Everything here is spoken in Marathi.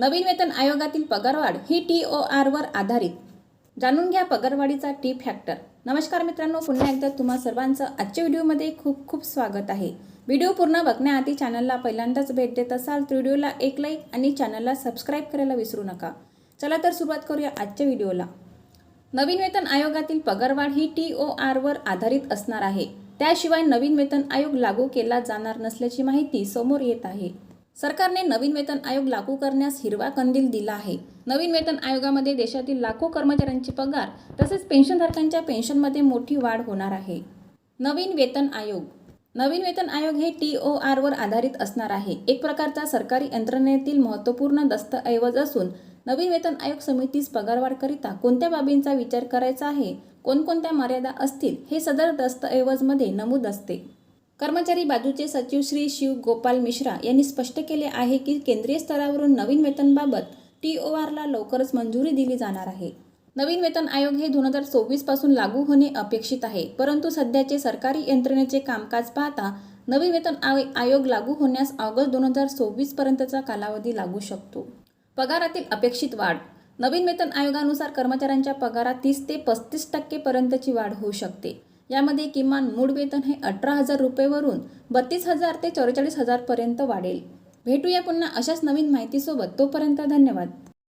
नवीन वेतन आयोगातील पगारवाढ ही टी ओ आरवर आधारित. जाणून घ्या पगारवाढीचा टी फॅक्टर. नमस्कार मित्रांनो पुन्हा एकदा तुम्हा सर्वांचं आजच्या व्हिडिओमध्ये खूप खूप स्वागत आहे. व्हिडिओ पूर्ण बघण्याआधी चॅनलला पहिल्यांदाच भेट देत असाल तर व्हिडिओला एक लाईक आणि चॅनलला सबस्क्राईब करायला विसरू नका. चला तर सुरुवात करूया आजच्या व्हिडिओला. नवीन वेतन आयोगातील पगारवाढ ही टी ओ आरवर आधारित असणार आहे. त्याशिवाय नवीन वेतन आयोग लागू केला जाणार नसल्याची माहिती समोर येत आहे. सरकारने नवीन वेतन आयोग लागू करण्यास हिरवा कंदील दिला आहे. नवीन वेतन आयोगामध्ये देशातील लाखो कर्मचाऱ्यांचे पगार तसेच पेन्शनधारकांच्या पेन्शनमध्ये मोठी वाढ होणार आहे. नवीन वेतन आयोग. नवीन वेतन आयोग हे टी ओ आरवर आधारित असणार आहे. एक प्रकारचा सरकारी यंत्रणेतील महत्त्वपूर्ण दस्तऐवज असून नवीन वेतन आयोग समितीस पगारवाढकरिता कोणत्या बाबींचा विचार करायचा आहे कोणकोणत्या मर्यादा असतील हे सदर दस्तऐवजमध्ये नमूद असते. कर्मचारी बाजूचे सचिव श्री शिव गोपाल मिश्रा यांनी स्पष्ट केले आहे की केंद्रीय स्तरावरून नवीन वेतनबाबत टी ओ आरला लवकरच मंजुरी दिली जाणार आहे. नवीन वेतन आयोग हे दोन हजार चोवीसपासून लागू होणे अपेक्षित आहे परंतु सध्याचे सरकारी यंत्रणेचे कामकाज पाहता नवीन वेतन आय- आयोग लागू होण्यास ऑगस्ट दोन हजार सव्वीसपर्यंतचा पर्यंतचा कालावधी लागू शकतो. पगारातील अपेक्षित वाढ. नवीन वेतन आयोगानुसार कर्मचाऱ्यांच्या पगारात तीस ते पस्तीस टक्केपर्यंतची वाढ होऊ शकते. यामध्ये किमान मूळ वेतन हे अठरा हजार रुपयेवरून बत्तीस हजार ते चौवेचाळीस हजारपर्यंत वाढेल. भेटूया पुन्हा अशाच नवीन माहितीसोबत. तोपर्यंत धन्यवाद.